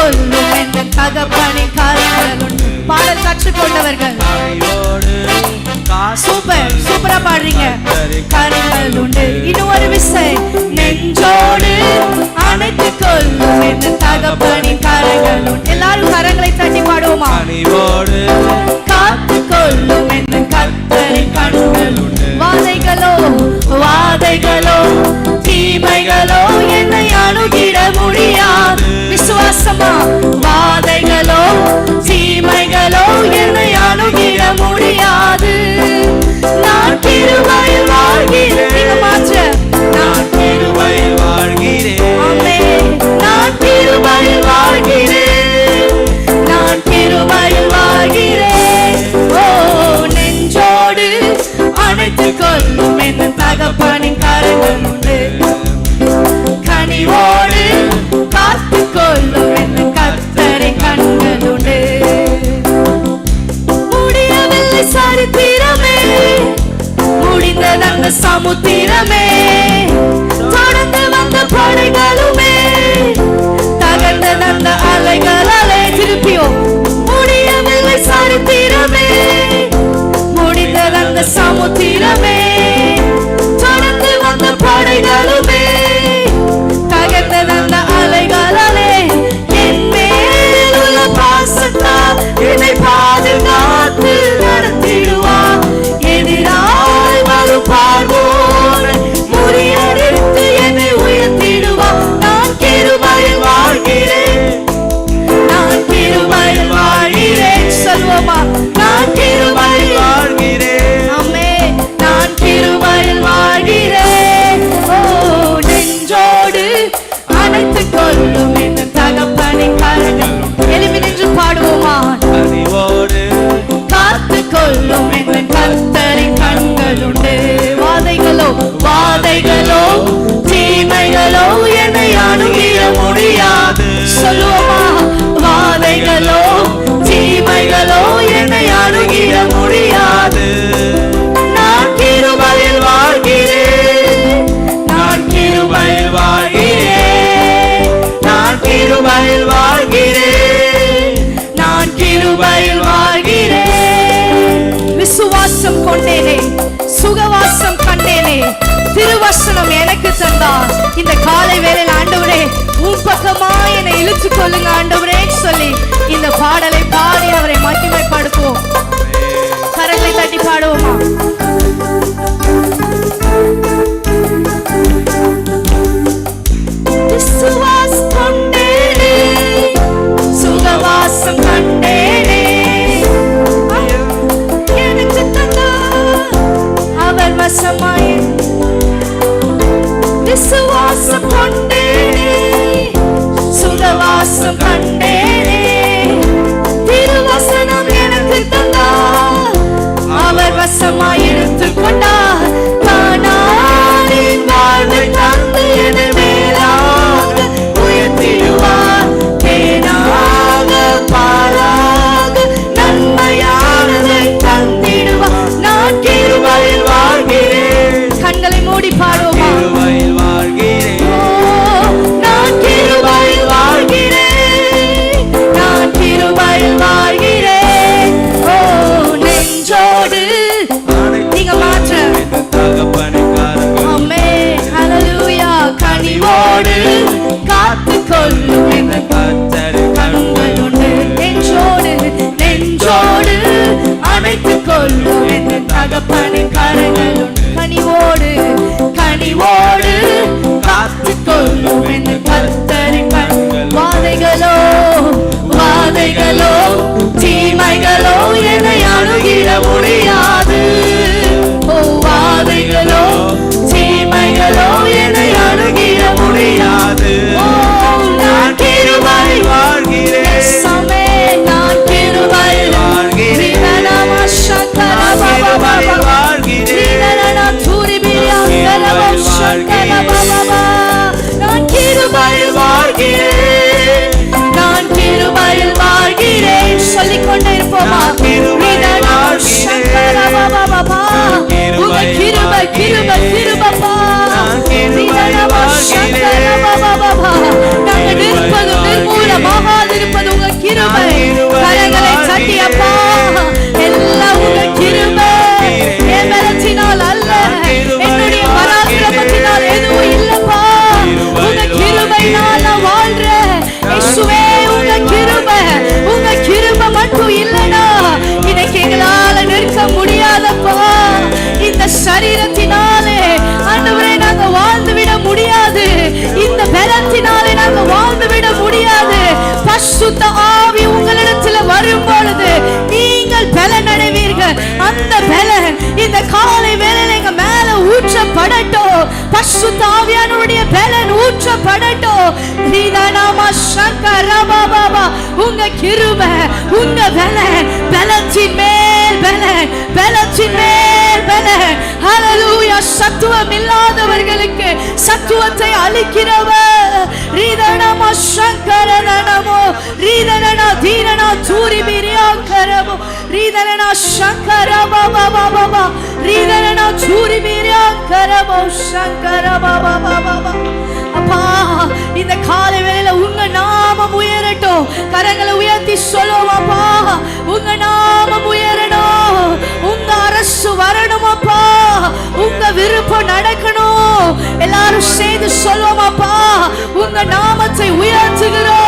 சொல்லும் இந்த தகப்பனை காரணம் பாடல் கற்றுக்கொண்டவர்கள். சூப்பர் சூப்பரா பாடுறீங்க. கரங்கள் உண்டு. இன்னும் ஒரு விசை நெஞ்சோடு அனைத்து கொள்ளும் இந்த தகப்பனை காரணங்கள் முடியாது நான் கிருபையில் வாழ்கிறேன். மாற்ற. como. கண்டேனே. சுகவாசம் கண்டேனே. திருவசனம் எனக்கு தந்தார் இந்த காலை விசுவாசம் கொண்டேனே. சுகவாசம் கண்டேனே. திருவசனம் எனக்கு அவர் வசமாய் எடுத்துக்கொண்டார் நெஞ்சோடு அணைத்துக் கொள்ளும். என்று தகப்பனை கரங்களும் Bye. ரீதனமா சங்கரபாபாபா உங்க கிருபை உங்க பலன் பலத்தின் மேல் பலன் பலத்தின் மேல் பலன். ஹalleluya சத்துவம் இல்லாதவர்களுக்கு சத்துவத்தை அளிக்கிறவர். ரீதனமா சங்கரனமோ ரீதனனா தீரனா தூரி பிரியாக்கரமோ ரீதனனா பாபா ரீதனனா தூரி மீரியாங்கரமோ சங்கர பாபா பாபா அப்பா இந்த காலை வேளையில உங்க நாமம் உயரட்டும். கரங்களை உயர்த்தி சொல்லுவோம் அப்பா. உங்க நாமம் உயரணும். உங்க அரசு வரணும் அப்பா. உங்க விருப்பம் நடக்கணும். எல்லாரும் சேர்ந்து சொல்லுவோம் அப்பா. உங்க நாமத்தை உயர்த்துகிறோம்.